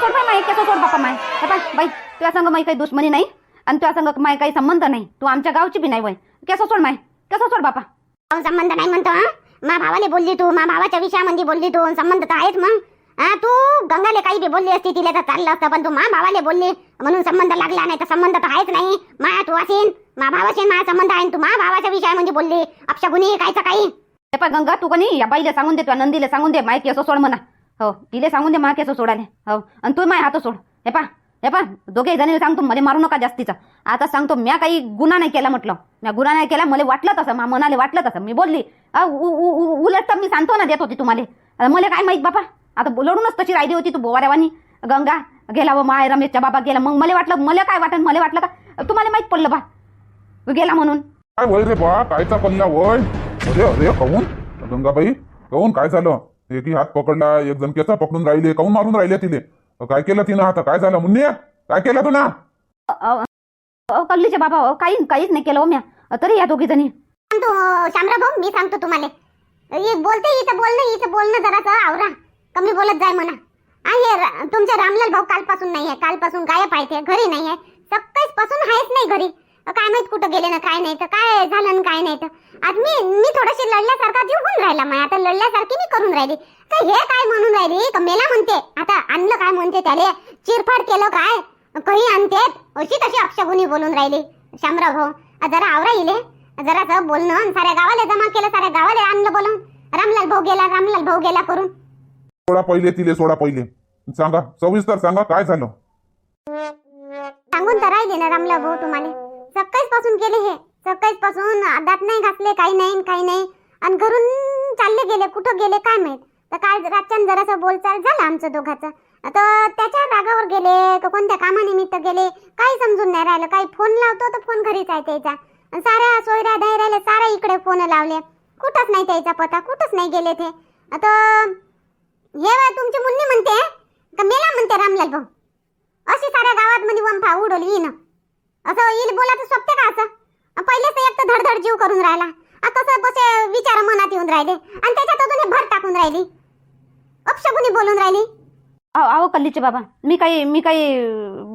सोड by my case सोड बापा माय हे पाय बाई तुझ्या संग माई काही दुश्मनी नाही आणि तुझ्या संग माय काही संबंध नाही. तू आमच्या गावची बी नाही वय. केस सोड माय केस सोड बापा? अहो, संबंध नाही म्हणतो हा? मा भावाले बोलली तू मा भावाच्या विषयामध्ये बोलली तू संबंध तर आहेच मग. हा तू गंगाले काही बी बोलली असती तिला तर चाललं असतं पण तू मा भावाले बोलली म्हणून संबंध लागला नाही तर संबंध तर आहेच नाही. मा तू असेन मा भावाशी मा संबंध आहे आणि तू मा भावाच्या विषयामध्ये बोलली अपशगुनी कायचं काही. हे पाय गंगा तू कोणी या बाईला सांगून दे तुझ्या नंदीला सांगून दे माय केस सोड म्हणा. हो तिला सांगून दे मा केस सोडाले हो आणि तू माय हात सोड. हे पा हे पा दोघे जणी सांगतो मला मारू नका जास्तीचा. आता सांगतो म्या काही गुन्हा नाही केला म्हटलं. म्या गुन्हा नाही केला मला वाटलं तसं मा मनाले वाटलं तसं. मी बोलली उलट तर मी सांगतो ना देत होती तुम्हाला. मला काय माहीत बापा? आता लढूनच तशी राहिली होती तू बोवाऱ्यावानी. गंगा गेला व माय रमेशच्या बाबा गेला. मग मला वाटलं मला काय वाटत मला वाटलं का? तुम्हाला माहीत पडलं बा. गेला म्हणून. काय वय रे बा? कायचा कल्ला वय अरे अरे कहून गंगाबाई कहून काय झालं? एकी हात पकडला एक जण केसा पकडून राहिले कहून मारून राहिले तिले? काय केलं तिनं आता? काय झालं? मुन्नी काय केलं तू ना अ, कल्लीचे बाबा अ, काही काहीच नाही केलं हो म्या. तरी या दोघी जणी. सांगतो शामरा भाऊ मी सांगतो तुम्हाला. हे बोलते हिचं बोलणं हिचं बोलणं जरासं आवरा. कमी बोलत जाय म्हणा. आहे रा- तुमचे रामलाल भाऊ कालपासून नाही आहे कालपासून गायब आहे ते घरी नाही आहे सकाळीच पासून आहेच नाही घरी. काय माहीत कुठं गेले ना काय नाही तर काय झालं ना काय नाही तर. आज मी मी थोडीशी लढल्यासारखा जीव होऊन राहिला माय. आता लढल्यासारखी मी करून राहिली. तर हे काय म्हणून राहिली? का मेला म्हणते. आता आणलं काय म्हणते त्याले? चिरफाड केलं काय? काही आणते. अशी कशी अपशगुनी बोलून राहिली. शामराव भाऊ जरा आवरा इले जरा बोलणं आणि साऱ्या गावाला जमा केलं साऱ्या गावाला आणलं बोलून. रामलाल भाऊ गेला रामलाल भाऊ गेला करून. सोडा पहिले तिले सोडा पहिले. सांगा सविस्तर सांगा काय झालं? सांगून तर राहिले ना रामलाल भाऊ तुम्हाला. सकाळीच पासून गेले हे. सकाळीच पासून दात नाही घातले काही नाही काही नाही. आणि घरून चालले गेले कुठं गेले काय माहीत? तर काल रातच्यान जरासं बोलचाल झालं आमचं दोघाचं. तर त्याच्या रागावर गेले का कोणत्या कामानिमित्त गेले काही समजून नाही राहिलं. काही फोन लावतो तर फोन घरीच आहे त्याचा. आणि साऱ्या सोयऱ्या धैर्याला साऱ्या इकडे फोन लावले. कुठंच नाही त्याचा पत्ता कुठंच नाही गेले ते. आता हे बा तुमची मुन्नी म्हणते का मेला म्हणते रामलाल भाऊ? अशी साऱ्या गावात मध्ये वंफा उडवली ना असं येईल बोलायचं सोपते का असं? पहिलेच तर एक तर धडधड जीव करून राहिला. आता कसं बसे विचार मनात येऊन राहिले. आणि त्याच्यात अजून भर टाकून राहिली. अपशकुनी बोलून राहिली. अहो अहो कल्लीचे बाबा मी काही मी काही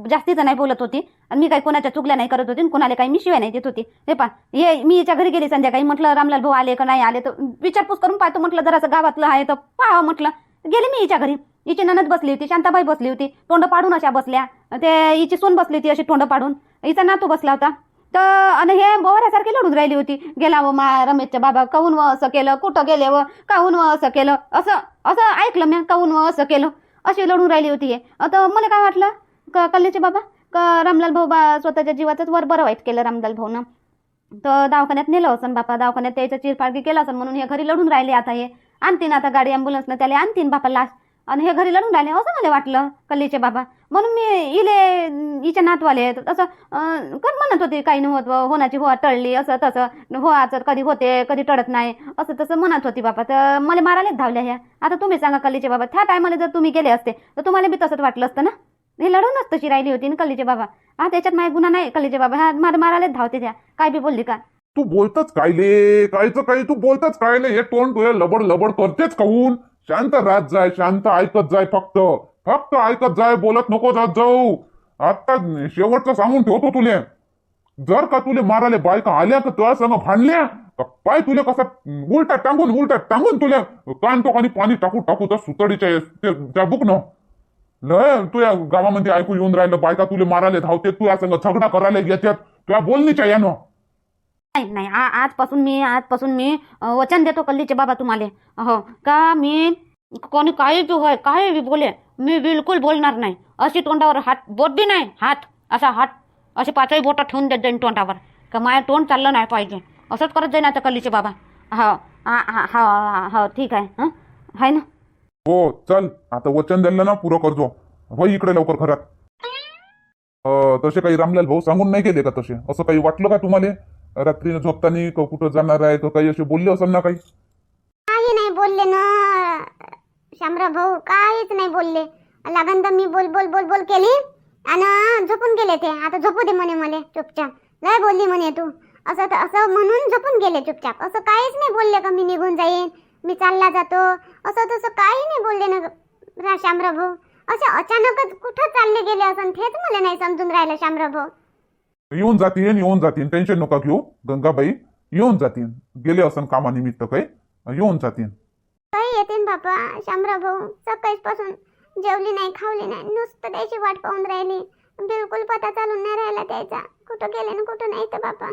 जास्तीचं नाही बोलत होती. आणि मी काही कोणाच्या चुकल्या नाही करत होती आणि कोणाला काही मी शिवाय नाही देत होती. हे पा हे मी याच्या घरी गेली संध्याकाळी म्हटलं रामलाल भाऊ आले का नाही आले? तर विचारपूस करून पाहतो म्हटलं जरासं गावातलं आहे तर पाहावं म्हटलं. गेले मी हिच्या घरी. हिची ननद बसली होती शांताबाई बसली होती तोंड पाडून अशा बसल्या. ते हिची सून बसली होती अशी तोंड पाडून. हिचा नातू बसला होता. तर आणि हे बोवऱ्यासारखी लढून राहिली होती. गेला व मा रमेशच्या बाबा काहून व असं केलं कुठं गेले व काहून व असं केलं असं असं ऐकलं मी काहून व असं केलं. अशी लढून राहिली होती हे. आता मला काय वाटलं? क कल्लेचे बाबा? का रामलाल भाऊ बा स्वतःच्या जीवाचंच वर बरं वाईट केलं रामलाल भाऊनं. तर दवाखान्यात नेलं असन बापा. दवाखान्यात त्याच्या चिरफाडगी केलं असन म्हणून हे घरी लढून राहिले आता हे. आणतीन आता गाडी ॲम्ब्युलन्सनं त्याला आणतीन बापा लास्ट आणि हे घरी लढून राहिले असं मला वाटलं कल्लीचे बाबा. म्हणून मी इले हिच्या नातवाले आहेत. असं कर म्हणत होते काही नव्हत होण्याची हो टळली असं तसं. हो आज कधी होते कधी टळत नाही असं तसं म्हणत होती बाबा. तर मला मारायलाच धावल्या ह्या. आता तुम्ही सांगा कल्लीचे बाबा. त्या टायमाला जर तुम्ही गेले असते तर तुम्हाला बी तसंच वाटलं असतं ना? हे लढूनच तशी राहिली होती ना कल्लीचे बाबा. हा त्याच्यात माझ्या गुन्हा नाही कल्लीचे बाबा. हा मला मारायलाच धावते त्या. काय बी बोलली का? तू बोलतच काय कायचं तू बोलतच काय ले हे तोंड तुझ्या लबड लबड करतेच काऊन? शांत राहत जाय शांत ऐकत जाय फक्त. फक्त ऐकत जाय बोलत नको जात जाऊ. आता शेवटचं सांगून ठेवतो तुले. जर का तुले माराले बायका आल्या का तुला संग भांडल्या पाय तुले कसा उलटा टांगून उलटा टांगून तुले कान आणि पाणी टाकू टाकू त्या सुतडीच्या ते- त्या बुकनं. लय तुझ्या गावामध्ये ऐकू येऊन राहिलं बायका तुले मारायला धावते तुझ्या संग झगडा करायला येतात तुझ्या बोलणीच्या यानं. नाही नाही. आ- आजपासून मी आजपासून मी वचन देतो कल्लीचे बाबा तुम्हाला. हो का मी कोणी काही बी होय काही बी बोले मी बिलकुल बोलणार नाही. अशी तोंडावर हात बोट बी नाही हात असा हात असे पाचही बोटं ठेवून देत जाईन तोंडावर. का माझं तोंड चाललं नाही पाहिजे. असंच करत जाईन आता कल्लीचे बाबा. हो हा हा हा हो ठीक आहे हं? आहे ना? हो चल. आता वचन दिलं ना पुरं करजो हो इकडे लवकर घरात. तसे काही रामलाल भाऊ सांगून नाही गेले का तसे? असं काही वाटलं का तुम्हाला? रात्री झोपताना का कुठं जाणार आहे का काही असे बोलले असेल ना काही? काही नाही बोलले ना. शामराव भाऊ काहीच नाही बोलले. लागन तर मी बोल बोल बोल बोल केली आणि झोपून गेले ते. आता झोपू दे म्हणे मला चुपचाप. लय बोलली म्हणे तू. असं तर असं म्हणून झोपून गेले चुपचाप. असं काहीच नाही बोलले का मी निघून जाईन? मी चालला जातो. असं तसं काही नाही बोलले ना रा- शामराव भाऊ. असे अचानकच कुठं चालले गेले असं तेच मला नाही समजून राहिलं शामराव भाऊ. येऊन जातीन येऊन जातीन टेन्शन नका घेऊ गंगाबाई. येऊन जातीन गेले असन कामानिमित्त काही. येऊन जातीन काही येते बापा शामराव भाऊ. सकाळीच पासून जेवली नाही खावली नाही. नुसतं त्याची वाट पाहून राहिली. बिलकुल पता चालून नाही राहिला त्याचा. कुठं गेले ना कुठं नाही तर बापा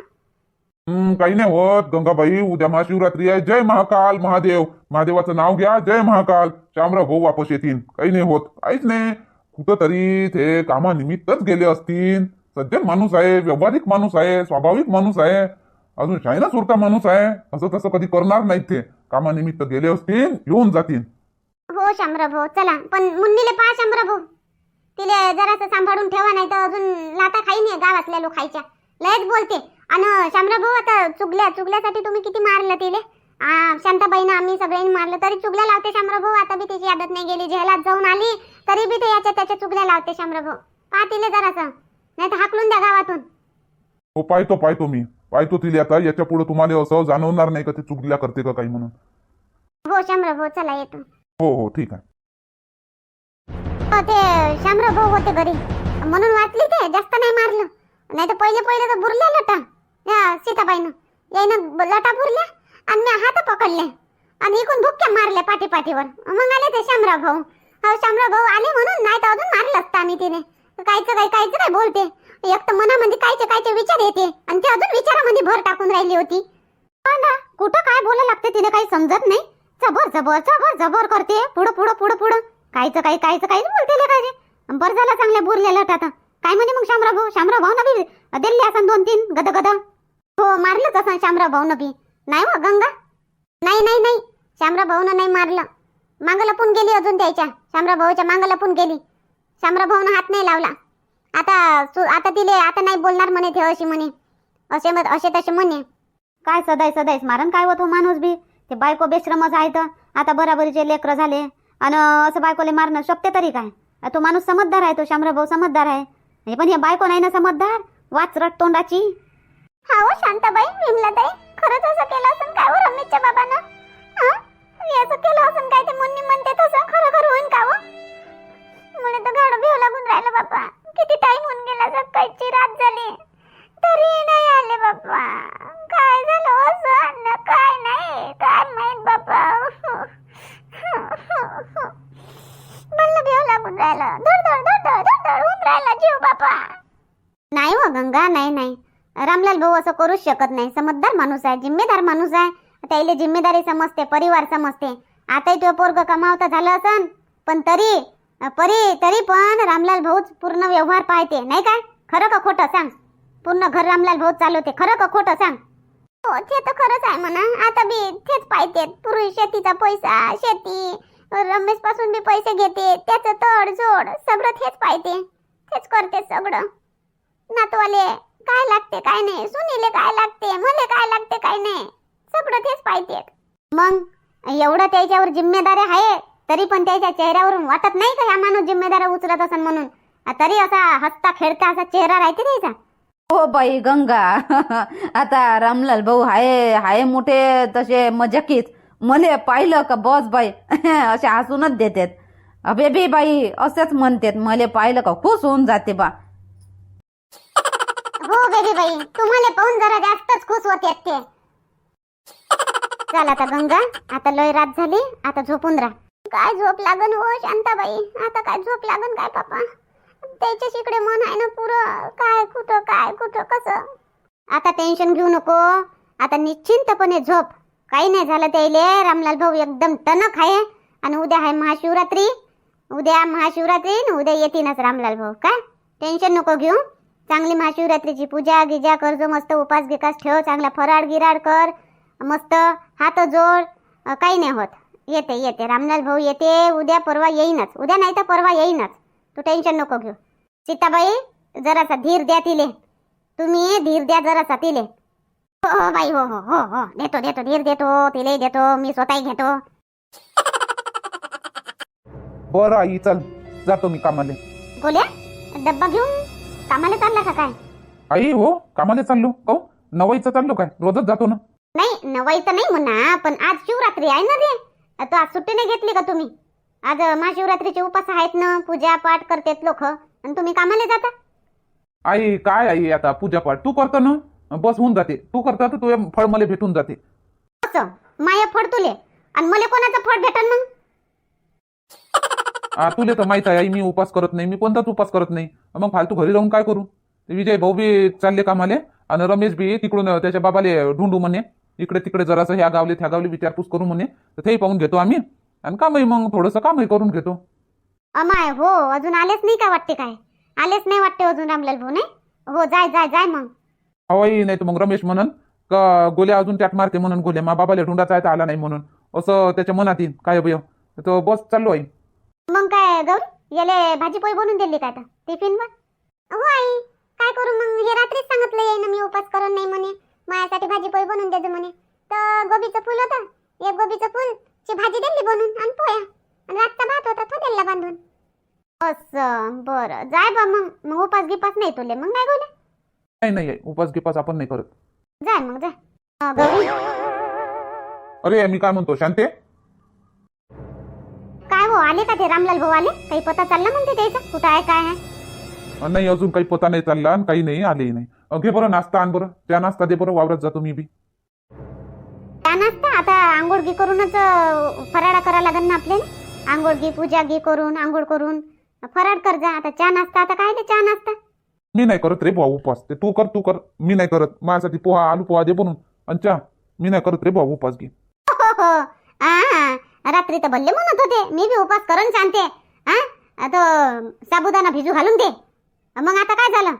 हम्म, काही नाही होत गंगाबाई. उद्या महाशिवरात्री आहे. जय महाकाल महादेव. महादेवाचं नाव घ्या. जय महाकाल. शामराव भाऊ वापस येतील. काही नाही होत. काहीच नाही. कुठं तरी ते कामानिमित्तच गेले असतील. सज्जन माणूस आहे व्यवहारिक माणूस आहे स्वाभाविक माणूस आहे. अजून शायना सुरता माणूस आहे. असं तसं कधी करणार नाही ते. कामानिमित्त गेले असतील येऊन जातील. हो शामराव चला. पण मुन्नीले पहा शामराव भाऊ. तिले जरासं सांभाळून ठेवा नाही तर अजून लाता खाई नाही गावातल्या लोकांच्या. लयच बोलते. आणि शामराव भाऊ आता चुगल्या चुगल्यासाठी तुम्ही किती मारलं तिले? शांताबाईनं आम्ही सगळ्यांनी मारलं. तरी चुगल्या लावते शामराव भाऊ. आता बी त्याची आदत नाही गेली. जेलात जाऊन आली तरी बी ते याच्या त्याच्या चुगल्या लावते शामराव भाऊ. पहा तिले जरासं. नाही तर हाकलून द्या गावातून. हो पाहतो पाहतो मी. पाहतो तिला आता. याच्यापुढे तुम्हाला असं जाणवणार नाही का ते चुकल्या करते का काही म्हणून? हो शामराव भाऊ चला येतो. हो हो ठीक आहे. हो, ते शामराव भाऊ होते घरी. म्हणून वाचली ते जास्त नाही मारलं. नाही तर पहिले पहिले तर बुरल्या लटा. या सीताबाईनं. याईनं लटा बुरल्या आणि मी हात पकडले. आणि इकून भुक्क्या मारल्या पाठी पाठीवर मग आले ते शामराव भाऊ. हो शामराव भाऊ आले म्हणून नाही तर अजून मारलं असतं आम्ही तिने. कायचं काय कायचं काय बोलते? एक तर मनामध्ये कायचे कायचे विचार येते आणि ते अजून विचारामध्ये भर टाकून राहिली होती. ना कुठं काय बोला लागते तिने काही समजत नाही. जबर जबर जबर जबर करते. पुढं पुढं पुढं पुढं. कायचं काही कायचं काय बोलते काय बरं झालं चांगल्या बुरलेलं आता काय म्हणे मग शामराव भाऊ? शामराव भाऊ नबी दिल्ली असं दोन तीन गद गद हो मारलंच असं शामराव भाऊ नबी नाही हो गंगा? नाही नाही नाही. शामराव भाऊनं नाही मारलं. मागं लपून गेली अजून त्याच्या. शामराव भाऊच्या मागं लपून गेली. शामराव भाऊनं हात नाही लावला. आता आता तिले आता नाही बोलणार म्हणे ते अशी म्हणे. असे म- असे तसे म्हणे. काय सदाय सदायच मारण काय होतो माणूस बी? ते बायको बेश्रमच आहे तर. आता बराबरीचे लेकरं झाले. आणि असं बायकोले मारणं शक्य तरी काय? तो माणूस समजदार आहे तो शामराव भाऊ समजदार आहे. हे पण हे बायको नाही ना समजदार? वाचरट तोंडाची. हा हो शांताबाई विमलाताई खरंच असं केलं असं काय हो रमेशच्या बाबानं? हं? असं केलं असं काय ते मुन्नी म्हणते तसं? खरोखर होईन का हो? मला तर गाडं भेव लागून राहिलं बाप्पा किती टाइम होऊन गेला सकाळची रात झाली. तरी नाही आले बाप्पा काय झालं हो असं काय नाही. काय माहीत बाप्पा मला भेव लागून राहिलं. धड धड धड धड धड धड होऊन राहिला जीव बाप्पा नाही हो गंगा नाही नाही. रामलाल भाऊ असं करूच शकत नाही. समजदार माणूस आहे जिम्मेदार माणूस आहे. त्याला जिम्मेदारी समजते परिवार समजते. आताही तो पोरग कमावता झालं असन पण तरी परी तरी पण रामलाल भाऊच पूर्ण व्यवहार पाहते नाही काय? खरं का खोटं? सांग. पूर्ण घर रामलाल भाऊ चालवते खरं का खोटं? सांग. हो ते तर खरंच आहे म्हणा. आता बी तेच पाहते पूर्वी शेतीचा पैसा शेती रमेशपासून बी पैसे घेते त्याचं तड जोड सगळं तेच पाहते. तेच करते सगळं. नातवाले काय लागते काय नाही? सुनीले काय लागते? मले काय लागते काय नाही? सगळं तेच पाहिजे मग एवढं त्याच्यावर जिम्मेदारी आहे? तरी पण त्याच्या चेहऱ्यावरून वाटत नाही का या माणूस जिम्मेदारी उचलत असन म्हणून? आ, तरी असा हसता खेळता असा चेहरा राहते त्याचा हो बाई गंगा. आता रामलाल भाऊ हाय हाय मोठे तसे मजाकीत. मले पाहिलं का बस बाई? असे हसूनच देतात. अबे बे बाई असेच म्हणतात मले पाहिलं का खुश होऊन जाते बा. हो बेबी बाई तुम्हाला पाहून जरा जास्तच खुश होते ते. चल आता गंगा आता लय रात झाली आता झोपून राहा. काय झोप लागन हो शांताबाई? आता काय झोप लागन काय पापा? त्याच्याच इकडे मन आहे ना पुरं. काय कुठं काय कुठं कसं? आता टेन्शन घेऊ नको. आता निश्चिंतपणे झोप. काही नाही झालं त्याले रामलाल भाऊ एकदम टणक आहे. आणि उद्या आहे महाशिवरात्री. उद्या महाशिवरात्री न उद्या येतीनच रामलाल भाऊ. काय? टेन्शन नको घेऊ. चांगली महाशिवरात्रीची पूजा गिजा करजो मस्त उपास गिकास ठेव चांगला फराळ गिराड कर. मस्त हात जोड. काही नाही होत. येते येते. रामलाल भाऊ येते उद्या परवा येईनच. उद्या नाही तर परवा येईनच. तू टेन्शन नको घेऊ. सीताबाई जरासा धीर द्या तिले. तुम्ही धीर द्या जरासा तिले. हो हो बाई हो हो हो हो. देतो देतो धीर देतो तिले देतो मी स्वतःही घेतो. बरं आई चल. जातो मी कामाले. बोल्या डब्बा घेऊन कामाला चालला का काय? आई हो कामाले चाललो. हो नवाईचं चाललो काय? रोजच जातो ना. नाही नवाई तर नाही म्हणा पण आज शिवरात्री आहे ना रे. आता आज सुट्टी नाही घेतली का तुम्ही? आज महाशिवरात्रीचे उपास आहेत ना पूजा पाठ करतात लोक. आणि तुम्ही कामाला जाता? आई काय आई आता पूजापाठ? तू करतो ना? बस होऊन जाते. तू करता तर तुझे फळ मला भेटून जाते. असं? माया फड तुले? आणि मला कोणाचं फड भेटन मग? आ, तुले तर माहीत आहे आई मी उपास करत नाही. मी कोणताच उपास करत नाही. मग फालतू घरी राहून काय करू? ते विजय भाऊ बी चालले कामाले. आणि रमेश बी तिकडून त्याच्या बाबाले ढूंढू म्हणे. इकडे तिकडे जरासं ह्या गावले त्या गावले विचारपूस करू म्हणे. तर तेही पाहून घेतो आम्ही. आणि कामही मग थोडंसं कामही करून घेतो. अमाय हो अजून आलेच नाही का वाटते काय? आलेच नाही वाटते अजून रामलाल भाऊ नाही? हो जाय जाय जाय मग. हवाई नाही तर मग रमेश म्हणन का गोल्या अजून त्यात मारते म्हणून गोल्या मा बाबाला ढुंडाचा आहे आला नाही म्हणून. असं त्याच्या मनात येईल काय भय? तर बस चाललो आई मग काय गौरी याले भाजी पोळी बनवून दिली का आता? टिफिन वर हो आई. काय करू मग? हे रात्रीच सांगितलं येईन मी उपास करत नाही म्हणे. माझ्यासाठी भाजी पोळी बनवून देतो म्हणे. तर गोबीचं फुल होतं. एक गोबीचं फुल ची भाजी दिली बनवून आणि पोया आणि रातचा भात होता तो दिला बांधून. असं बरं. जाय बा मग. मग उपास गिपास नाही तुले. मग नाही गोले नाही नाही. उपास गिपास आपण नाही करत. जाय मग जाय. गौरी? अरे मी काय म्हणतो? शांते? काय हो आले का ते रामलाल भाऊ आले काही पता चालला म्हणते त्याचा? कुठं आहे काय आहे? नाही अजून काही पता नाही चालला आणि काही नाही आलेही नाही. घे बरं नाश्ता आण बरं. त्या नाश्ता दे बरं वावरात जातो मी बी. त्या नसता आता आंघोळ गी करूनच अं, फराळा करा लागेल ना आपल्याला? आंघोळ गी पूजा गी करून आंघोळ करून. फराळ कर जा आता चहा नाश्ता आता काय ते चहा नाश्ता? मी नाही करत रे बुवा उपास ते तू कर तू कर. मी नाही करत. माझ्यासाठी पोहा आलू पोहा दे बनून आणि चहा. मी नाही करत रे बुवा उपास घे. हो हो. आ, रात्री तर भल्ले म्हणत होते. मी बी उपास करून सांगते हा आता साबुदाणा भिजू घालून दे. मग आता काय झालं?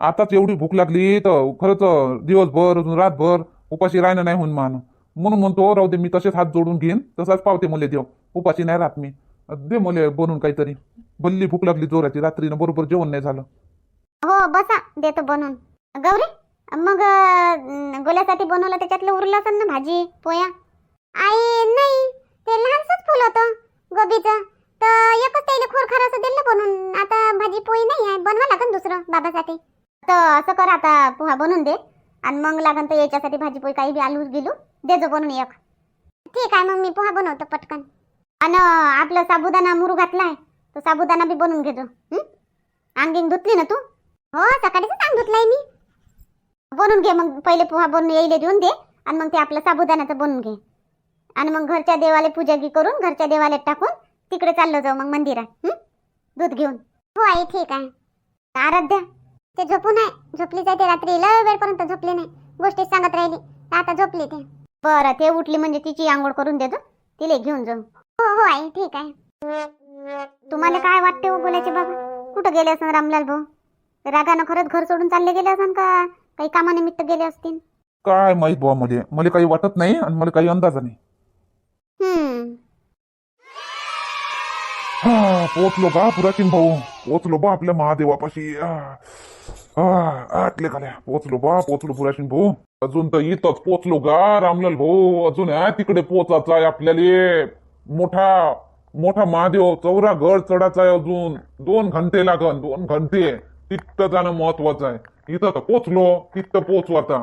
आताच एवढी भूक लागली तर खरंच दिवसभर अजून रातभर उपाशी राहणं नाही होऊन मान. म्हणून म्हणतो राहू दे मी तसेच हात जोडून घेईन. तसाच पावते मुले देव. उपाशी नाही राहत मी. दे मुले बनवून काहीतरी. भल्ली भूक लागली जोराची. रात्रीनं बरोबर जेवण नाही झालं. हो बसा. देतो बनवून गौरी मग अं, गोल्यासाठी बनवलं त्याच्यातलं उरलं असेल ना भाजी पोया? आई नाही. ते लहानसंच फुल होतं गोबीचं. तर एकच त्याला खरं असं दिलं बनवून आता भाजी पोळी नाही आहे. बनवा लागेल दुसरं बाबासाठी. तर असं कर आता पोहा बनवून दे. आणि मग लागन तर याच्यासाठी भाजी पोळी काही बी आलू गिलू. देजो बनवून एक. ठीक आहे मग मी पोहा बनवतो पटकन. आणि आपलं साबुदाणा मुरू घातलाय. तो साबुदाणा बी बनवून घेतो अंगिंग धुतली ना तू? हो सकाळीच अंग धुतलाय मी. बनवून घे मग. पहिले पोहा बनवून येईल देऊन दे. आणि मग ते आपलं साबुदाण्याचं बनवून घे. आणि मग घरच्या देवाला पूजा गी करून घरच्या देवाला टाकून तिकडे चाललो जाऊ मग मंदिरात. दूध घेऊन. हो आई ठीक आहे. आराध्या. ते झोपून आहे झोपली जाते रात्री. लय वेळपर्यंत झोपली नाही. गोष्टी सांगत राहिली. आता झोपली ते. बरं ते उठली म्हणजे तिची आंघोळ करून देतो. तिला घेऊन जाऊ. हो हो आई ठीक आहे. तुम्हाला काय वाटते हो बोलायचे बाबा? कुठं गेले असं रामलाल भाऊ? रागानं खरंच घर सोडून चालले गेले असं का? काही कामानिमित्त गेले असतील? काय माहीत बुवा मध्ये मला काही वाटत नाही आणि मला काही अंदाज नाही. हम्म. हा पोचलो का पुरातीन भाऊ. पोचलो बा आपल्या महादेवापाशी. आ, आ, आटले खाल्या पोचलो बा पोचलो पुराचीन भाऊ. अजून तर इथंच पोचलो गा रामलाल भाऊ. अजून आहे तिकडे पोचायचा आहे आपल्याला. मोठा मोठा महादेव चौरा गड चढायचा आहे अजून. दोन घंटे लागन दोन घंटे. तिथं जाणं महत्वाचं आहे. इथं तर पोचलो तिथं पोचू आता.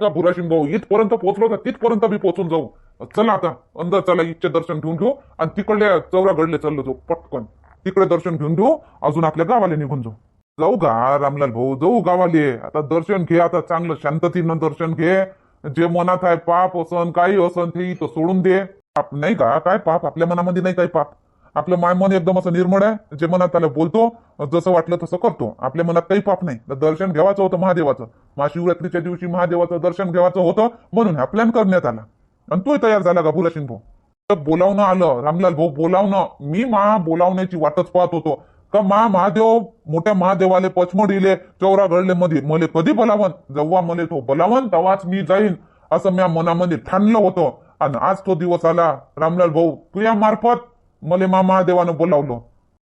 का पुराशिन भाऊ इथपर्यंत पोचलो तर तिथपर्यंत मी पोचून जाऊ. चला आता अंदर चला इच्छे दर्शन घेऊन घेऊ आणि तिकडल्या चौरागडले चाललो जाऊ पटकन. तिकडे दर्शन घेऊन घेऊ अजून आपल्या गावाला निघून जाऊ. जाऊ गा रामलाल भाऊ? जाऊ गावाले. आता दर्शन घे आता चांगलं शांततेनं दर्शन घे. जे मनात आहे पाप असन काही असन ते इथं सोडून दे. पाप नाही का? काय पाप? आपल्या मनामध्ये नाही काही पाप. आपलं माय मन एकदम असं निर्मळ आहे जे मनात त्याला बोलतो जसं वाटलं तसं करतो. आपल्या मनात काही पाप नाही. तर दर्शन घ्यावाचं होतं महादेवाचं. महाशिवरात्रीच्या दिवशी महादेवाचं दर्शन घ्यावाचं होतं म्हणून हा प्लॅन करण्यात आला. आणि तोही तयार झाला का बुलाशिन भाऊ तर बोलावणं आलं रामलाल भाऊ बोलावणं. मी मा बोलावण्याची वाटच पाहत होतो. का मा महादेव मोठ्या महादेवाले पचमडीले चौरा घडले मध्ये मले कधी बोलावन? जेव्हा मले तो बोलावन तेव्हाच मी जाईन असं म्या मनामध्ये ठाणलं होतं. आणि आज तो दिवस आला. रामलाल भाऊ तुया मार्फत मले मा महादेवानं बोलावलं.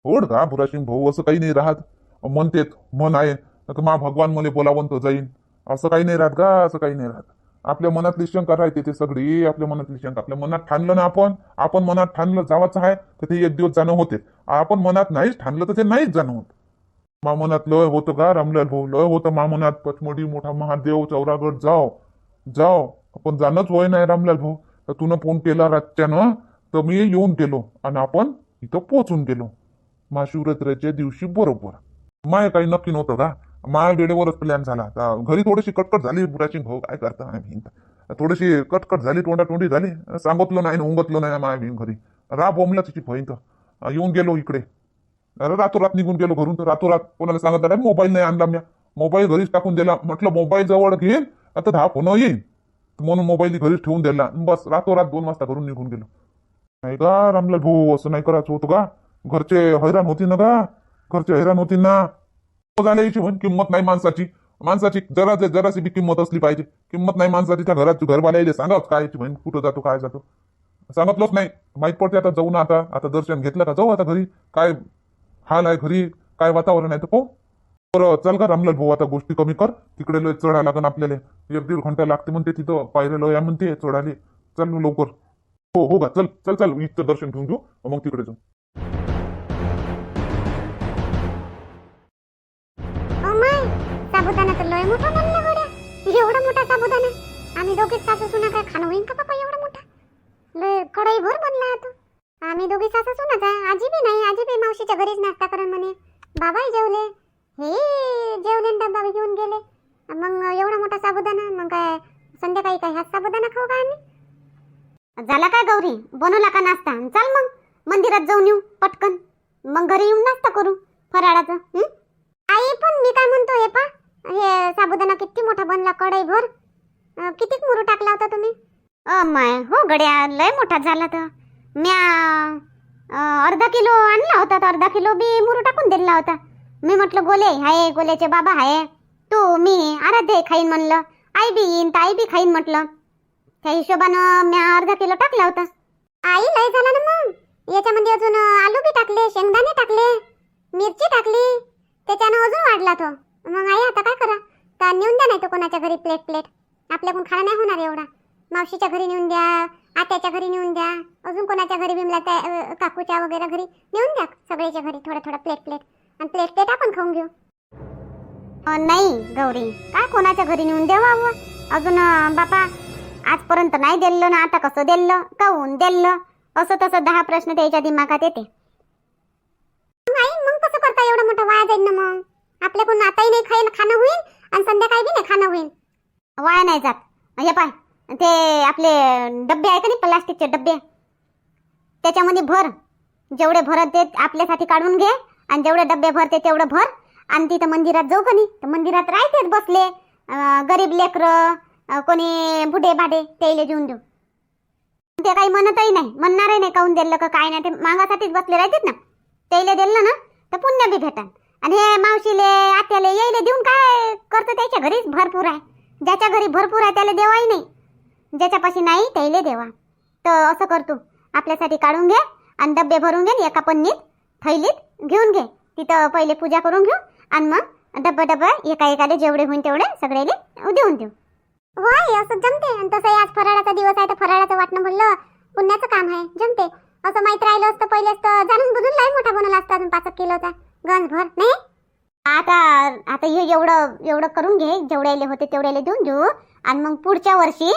होड का भुराशिंग भाऊ असं काही नाही राहत. म्हणतेत मन आहे. मा भगवान मला बोलावन तो जाईन. असं काही नाही राहत का असं काही नाही राहत. आपल्या मनातली शंका राहते ते सगळी आपल्या मनातली शंका. आपल्या मनात ठाणलं ना आपण आपण मनात ठाणलं जावाचं आहे तर ते एक दिवस जाणं होते आपण मनात नाहीच ठाणलं तर ते नाहीच जाणं होत. मा मनात लय होतं का? रामलाल भाऊ लय होतं मा मनात. पचमडी मोठा महादेव चौरागड जाओ जाओ आपण जाणंच होय नाही रामलाल भाऊ. तर तुनं फोन केला रातच्यानं तर मी येऊन गेलो. आणि आपण इथं पोहोचून गेलो. महाशिवरात्रीच्या दिवशी बरोबर. माय काही नक्की नव्हतं का? माल वेळेवरच प्लॅन झाला. आता घरी थोडीशी कटकट झाली बुराची. भाऊ काय करता? आय माहीत. थोडीशी कटकट झाली तोंडातोंडी झाली. सांगतलं नाही उंगतलं नाही माय मी घरी. राब बोंबला तिची बहीण तर. येऊन गेलो इकडे. अरे रातोरात निघून गेलो घरून. तर रातोरात कोणाला सांगत नाही मोबाईल नाही आणला मी मोबाईल घरीच टाकून दिला. म्हटलं मोबाईल जवळ घेईन आता दहा फोन येईन. म्हणून मोबाईल घरीच ठेवून दिला. बस रातोरात दोन वाजता घरून निघून गेलो. नाही का रामलाल भाऊ असं नाही करायचं होतं का? घरचे हैराण होती ना का? घरचे हैराण होती ना? झाल्या म्हण किंमत नाही माणसाची. माणसाची जरा जराशी बी किंमत असली पाहिजे. किंमत नाही माणसाची त्या घरात घरवाल्या सांगाच काय याची कुठं जातो काय जातो. सांगतलोच नाही. माहीत पडते आता जाऊ ना आता आता दर्शन घेतलं का? जाऊ आता घरी. काय हाल आहे घरी? काय वातावरण आहे? तर पाहू. बरं चल का रामलाल भाऊ आता गोष्टी कमी कर. तिकडे लय चढा लागन आपल्याला. एक दीड घंटा लागते म्हणते तिथं. पायऱ्या लय म्हणते चढाले चल लवकर. हो हो का? चल चल चल. इथं दर्शन घेऊन घेऊ. मग तिकडे जाऊ. साबुदाणा तर लय मोठा बनला गोड्या. एवढा मोठा साबुदाणा. आम्ही दोघीच सासू सुना काय खाणं होईन का पप्पा एवढा मोठा? लय कढई भर बनला तो. आम्ही दोघी सासू सुनाच आहे. आजी बी नाही. आजी बी मावशीच्या घरीच नाश्ता करून म्हणे. बाबाही जेवले. हे जेवले न डब्बा घेऊन गेले. मग एवढा मोठा साबुदाणा. मग काय संध्याकाळी काय हाच साबुदाणा खाऊ का आम्ही? झाला काय गौरी? बनवला का नाश्ता? चल मग. मंदिरात जाऊन येऊ पटकन. मग घरी येऊन नाश्ता करू फराळाचं. आई पण मी काय म्हणतो हे पा. हे साबुदाणा किती मोठा बनला कढई भर अं, कितीक मुरू टाकला होता तुम्ही? माय हो गड्या लय मोठा झाला तर म्या अं, अर्धा किलो आणला होता तर अर्धा किलो बी मुरू टाकून दिला होता. मी म्हटलं गोले हाय गोल्याचे बाबा हाय. तू मी आराध्य खाईन म्हणलं. आई बी येईन तर आई बी खाईन म्हटलं. त्या हिशोबानं म्या अर्धा किलो टाकला होता. आई लय झाला ना मग. याच्यामध्ये अजून आलू बी टाकले शेंगदाणे टाकले मिरची टाकली. त्याच्यानं अजून वाढला तो. मग आई आता काय करा? तर नेऊन द्या नाही तो कोणाच्या घरी प्लेट प्लेट आपल्याकडून खाणं नाही होणार एवढा. मावशीच्या घरी नेऊन द्या आत्याच्या घरी नेऊन द्या. अजून कोणाच्या घरी बिमला त्या काकूच्या वगैरे घरी नेऊन द्या सगळ्याच्या घरी थोडं थोडं प्लेट प्लेट आणि प्लेट प्लेट आपण खाऊन घेऊ. नाही गौरी. काय कोणाच्या घरी नेऊन देवावं अजून बापा आजपर्यंत नाही दिलं ना आता कसं दिलं काऊन दिलं असं तसं दहा प्रश्न त्याच्या दिमागात येते. नाही मग कसं करता एवढं मोठं वाया जाईल ना मग? आपले कोण आताही नाही खायला खाणं होईल आणि संध्याकाळी बी नाही खाणं होईल वाया नाही जात. हे पाय ते आपले डब्बे आहे का नाही प्लास्टिकचे डब्बे. त्याच्यामध्ये भर. जेवढे भरत ते आपल्यासाठी काढून घे आणि जेवढे डब्बे भरते तेवढं भर. आणि तिथं मंदिरात जाऊ का नाही तर मंदिरात राहतेच बसले. गरीब लेकर कोणी बुढे भाडे त्याला देऊन देऊ. ते काही म्हणतही नाही. म्हणणारही नाही काऊन दिलं का काय नाही. ते मागासाठीच बसले राहतेत ना. त्याला दिलं ना तर पुण्य बी भेटा आणि हे मावशीले आत्याले यायले देऊन काय करतो? त्याच्या घरीच भरपूर आहे. ज्याच्या घरी भरपूर आहे त्याला देवाही नाही. ज्याच्यापाशी नाही त्याला देवा. तर असं करतो आपल्यासाठी काढून घे आणि डब्बे भरून घे एका पन्नीत थैलीत घेऊन घे. तिथं पहिले पूजा करून घेऊ आणि मग डब्बा डब्बा एका एकाले जेवढे होईल तेवढे सगळ्याले देऊन देऊ. होय असं जमते. आणि तसंही आज फराळाचा दिवस आहे तर फराळाचं वाटणं म्हणलं पुण्याचं काम आहे जमते. असं माहीत राहिलं असतं पहिलेच तर जाणून बुजून लय मोठा बनवला असता अजून पाच एक किलोचा. गंजभर नाही? आता आता हे एवढं एवढं करून घे जेवढ्याले होते तेवढ्याले देऊन देऊ. आणि मग पुढच्या वर्षी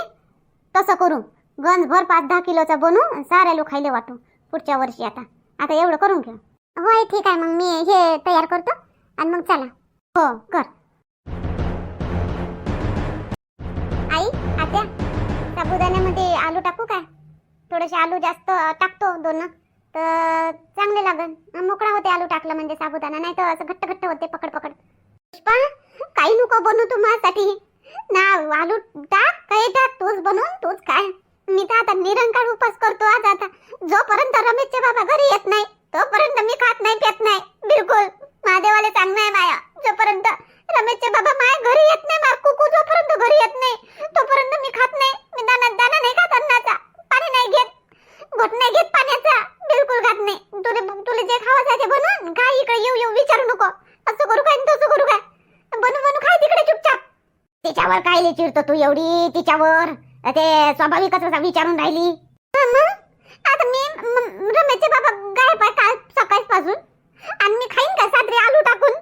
तसं करू गंजभर पाच दहा किलोचा बनवू आणि साऱ्या लोक वाटू. पुढच्या वर्षी आता. आता एवढं करून घे. होय ठीक आहे. मग मी हे तयार करतो. आणि मग चला. हो कर. आई आत्या साबुदाण्यामध्ये आलू टाकू काय थोडेसे आलू जास्त टाकतो दोन. तर चांगले लागन. मोकळा होते आलू टाकलं म्हणजे साबुदाणा नाही तर असं घट्ट घट्ट होते पकड पकड. पुष्पा काही नको बनू तू माझ्यासाठी ना आलू टाक काही टाक तूच बनवून तूच काय मी तर आता निरंकार उपास करतो आज आता. जोपर्यंत रमेशचे बाबा घरी येत नाही तोपर्यंत मी खात नाही पेत नाही. बिलकुल. महादेवाला चांगलं आहे माया. जोपर्यंत रमेशचे बाबा माया घरी येत नाही मार कुकू जोपर्यंत घरी येत नाही तोपर्यंत मी खात नाही मी दाना दाना नाही खात अन्नाचा पाणी नाही घेत घोट नाही घेत पाण्याचा बिलकुल खात नाही तुले तुला जे खावायचं आहे ते बनवून काय इकडे येऊ येऊ विचारू नको असं करू काय आणि तसं करू काय बनू बनू खाय तिकडे चुपचाप तिच्यावर कायले चिडतो तू एवढी तिच्यावर? ते स्वाभाविकच असं विचारून राहिली. आता मी रमेशचे बाबा गायब आहे काल सकाळपासून. आणि मी खाईन का सादरी आलू टाकून?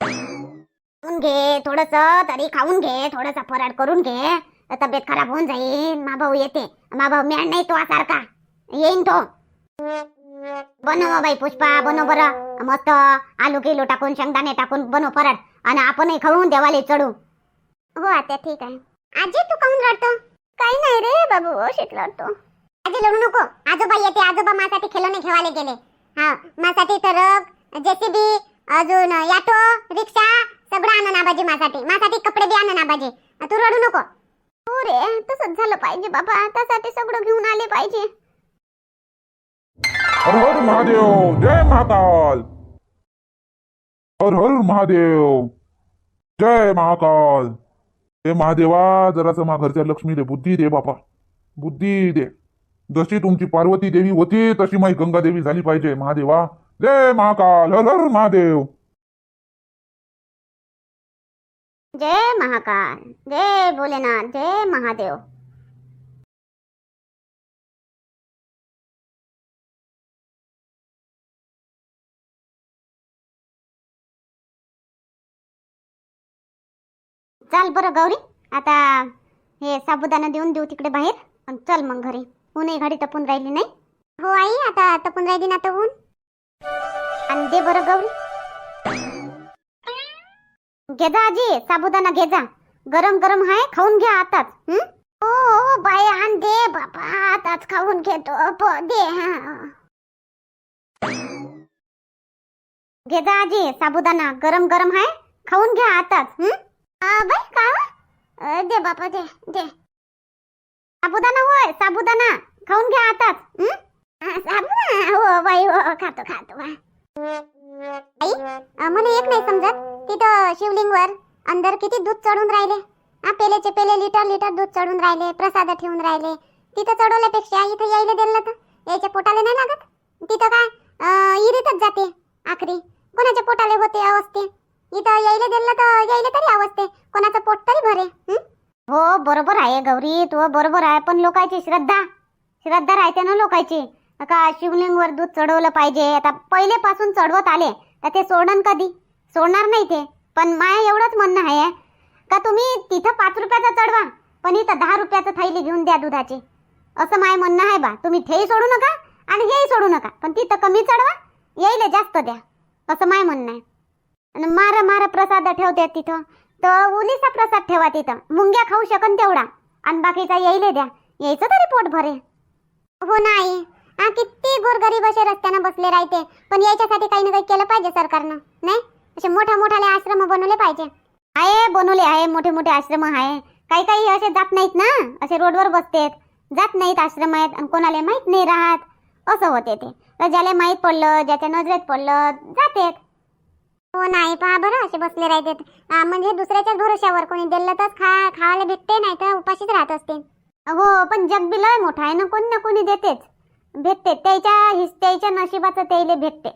खाऊन घे थोडस तरी खाऊन घे थोडस फराड करून घे. तब्येत खराब होऊन जाईल. मा भाऊ येते. मा भाऊ म्याड नाही तो सारखा. येईन तो. बनव बाई पुष्पा बनव बरं. मस्त आलू किलो टाकून शेंगदाणे टाकून बनव फराड आणि आपणही खाऊन देवाले चढू. हो आता ठीक आहे. आजी तू काऊन रडतो? काही नाही रे बाबू हो, अशीच रडतो. आजी लढू नको. आजोबा येते आजोबा माझ्यासाठी खेळणे घेवायला गेले. हा माझ्यासाठी ट्रक जेसीबी अजून याटो रिक्षा सगळं आणा नाबाजी माझ्यासाठी माझ्यासाठी कपडे बी आणा नाबाजी. तू रडू नको. हो रे तसंच झालं पाहिजे बाबा. त्यासाठी सगळं घेऊन आले पाहिजे. हर हर महादेव. जय महाकाल. हर हर महादेव. जय महाकाल. हे महादेवा जरासं मा घरच्या लक्ष्मीले बुद्धी दे बापा. बुद्धी दे. जशी तुमची पार्वती देवी होती तशी माई गंगा देवी झाली पाहिजे. महादेवा जय महाकाल. हर हर महादेव. जय महाकाल. जय भोलेनाथ. जय महादेव. चाल बरं गौरी आता हे साबुदाणा देऊन देऊ तिकडे बाहेर आणि चल मग घरी. ऊनही घडी तपून राहिली नाही. हो आई आता तपून राहिली ना तर ऊन. आणि दे बरं गौरी. घे जा आजी साबुदाणा घे जा. गरम गरम आहे खाऊन घ्या आताच हो? हो बाई आण दे बाबा आताच खाऊन घेतो. दे हा. घे जा आजी साबुदाणा गरम गरम आहे खाऊन घ्या आताच हम्म बाई का हो? दे बापा दे दे. साबुदाणा होय साबुदाणा. खाऊन घ्या आताच. साबुदाना हो बाई हो, हो खातो खातो बाई मला एक नाही समजत. तिथं शिवलिंगवर अंदर किती दूध चढून राहिले. हा पेलेचे पेले लिटर लिटर दूध चढून राहिले प्रसाद ठेवून राहिले. तिथं चढवल्यापेक्षा इथं यायला दिलं तर? याच्या पोटाला नाही लागत? तिथं काय? इरीतच जाते आखरी. कोणाच्या पोटाले होते अवस्थे? इथं यायला दिलं तर यायला तरी आवडते. कोणाचं पोट तरी भरे हो? बरोबर आहे गौरी तू बरोबर आहे पण लोकांची श्रद्धा श्रद्धा राहते ना लोकांची. का शिवलिंगवर दूध चढवलं पाहिजे? आता पहिलेपासून चढवत आले तर ते सोडन कधी? सोडणार नाही ते. पण माया एवढंच म्हणणं आहे का तुम्ही तिथं पाच रुपयाचा चढवा पण इथं दहा रुपयाचं थैली घेऊन द्या दुधाची. असं माय म्हणणं आहे बा. तुम्ही तेही सोडू नका आणि हेही सोडू नका पण तिथं कमी चढवा येईल जास्त द्या. असं माय म्हणणं आहे. आणि मारा मारा प्रसाद ठेवते तिथं. तर उलीचा प्रसाद ठेवा तिथं. मुंग्या खाऊ शकन तेवढा. आणि बाकीचा येईल द्या. यायचं तरी पोट भरे हो नाही हा किती गोरगरीब असे रस्त्यानं बसले राहते. पण याच्यासाठी काही ना काही केलं पाहिजे सरकारनं. नाही? असे मोठ्या मोठाले आश्रम बनवले पाहिजे. आहे बनवले आहे. मोठे मोठे आश्रम आहे. काही काही असे जात नाहीत ना. असे रोडवर बसतेत. जात नाहीत आश्रम आहेत. आणि कोणाला माहीत नाही राहत. असं होते ते. तर ज्याला माहीत पडलं ज्याच्या नजरेत पडलं जातेत. हो नाही पहा बरं असे बसले राहतात म्हणजे दुसऱ्याच्याच भरोश्यावर कोणी दिलं तर खा खायला भेटते नाही तर उपाशीच राहत असते हो पण जग बी लय मोठा आहे ना कोणी ना कोणी देतेच. भेटते त्याच्या हिस त्याच्या नशिबाचं त्याला भेटते.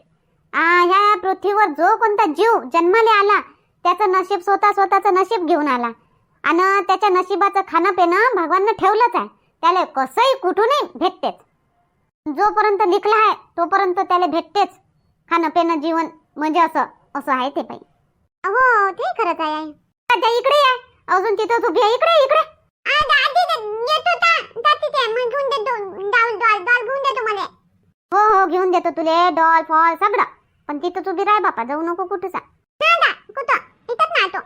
आ, ह्या पृथ्वीवर जो कोणता जीव जन्माला आला त्याचं नशीब स्वतः स्वतःचं नशीब घेऊन आला. आणि त्याच्या नशिबाचं खाणं पिणं भगवाननं ठेवलंच आहे. त्याला कसंही कुठूनही भेटतेच. जोपर्यंत लिखला आहे तोपर्यंत त्याला भेटतेच. खाणं पिणं जीवन म्हणजे असं. असं आहे ते बाई. हो ते खरंच आहे. आता इकडे आहे अजून तिथं तू घे इकडे इकडे. हो हो घेऊन देतो तुले. डॉल फॉल सगळं. पण तिथं तू राह बापा. जाऊ नको कुठं सा कुठं? तिथंच ना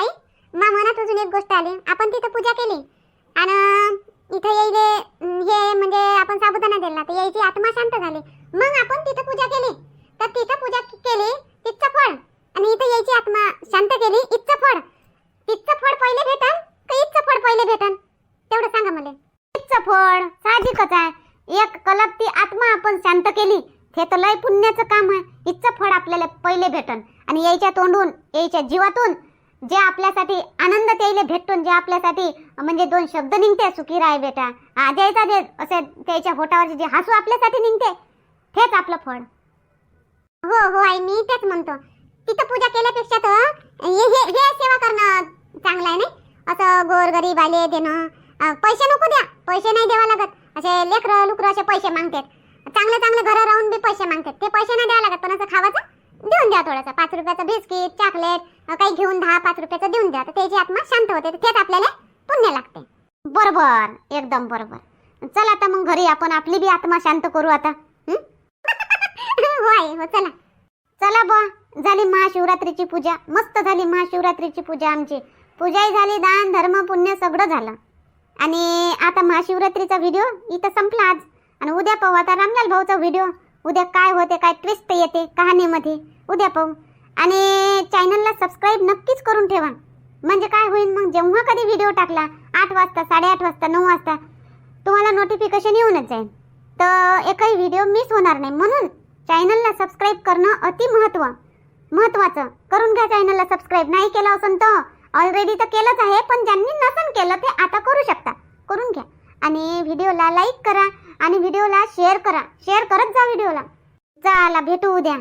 आई मनात अजून एक गोष्ट आली. आपण तिथं पूजा केली. आणि इथं यायले हे म्हणजे आपण साबुदाणा दिला. तर यायची आत्मा शांत झाली. मग आपण तिथं पूजा केली. तर तिथं पूजा केली तिथचं फळ. आणि इथं यायची आत्मा शांत केली इथचं फळ. तिथचं फळ पहिले भेटन का इथचं फळ पहिले भेटन? तेवढं सांगा मला. इथचं फळ साहजिकच आहे. एक कलपती आत्मा आपण शांत केली. हे तर लय पुण्याचं काम आहे. इथचं फळ आपल्याला पहिले भेटन. आणि यायच्या तोंडून यायच्या जीवातून जे आपल्यासाठी आनंद त्याला भेटून जे आपल्यासाठी म्हणजे दोन शब्द निघते सुखी राय बेटा. हा द्यायचा दे असे त्याच्या होटावरचे जे हसू आपल्यासाठी निघते तेच आपलं फळ. हो हो आई मी तेच म्हणतो. तिथं पूजा केल्यापेक्षा तर हे हे हे सेवा करणं चांगलं आहे नाही? असं गोरगरीब आले देणं. अं, पैसे नको द्या. पैसे नाही द्यावा लागत. असे लेकरं लुकरं असे पैसे मागतात. चांगले चांगले घरं राहून बी पैसे मागतात. ते पैसे नाही द्यावं लागत. पण असं खावाचं देऊन द्या थोडंसं. पाच रुपयाचं बिस्किट चॉकलेट अं, काही घेऊन दहा पाच रुपयाचं देऊन द्या. तर त्याची आत्मा शांत होते. तर तेच आपल्याला पुण्य लागते. बरोबर. एकदम बरोबर. चला आता मग घरी आपण आपली बी आत्मा शांत करू आता. हं? हो चला. चला बुवा झाली महाशिवरात्रीची पूजा. मस्त झाली महाशिवरात्रीची पूजा आमची. पूजाही झाली दान धर्म पुण्य सगळं झालं. आणि आता महाशिवरात्रीचा व्हिडिओ इथं संपला आज. आणि उद्या पाहू आता रामलाल भाऊचा व्हिडिओ उद्या काय होते काय ट्विस्ट येते कहाणीमध्ये. उद्या पाहू. आणि चॅनलला सबस्क्राईब नक्कीच करून ठेवा. म्हणजे काय होईल मग जेव्हा कधी व्हिडिओ टाकला आठ वाजता साडेआठ वाजता नऊ वाजता तुम्हाला नोटिफिकेशन येऊनच जाईल. तर एकही व्हिडिओ मिस होणार नाही. म्हणून चॅनलला सबस्क्राईब करणं अति महत्त्व महत्वाचं. करून घ्या चॅनलला सबस्क्राईब नाही केलं असेल तर ऑलरेडी तर केलंच आहे पण ज्यांनी नसन केलं ते आता करू शकता. करून घ्या. आणि व्हिडिओला लाईक करा आणि व्हिडिओला शेअर करा. शेअर करत जा व्हिडिओला. चला भेटू उद्या.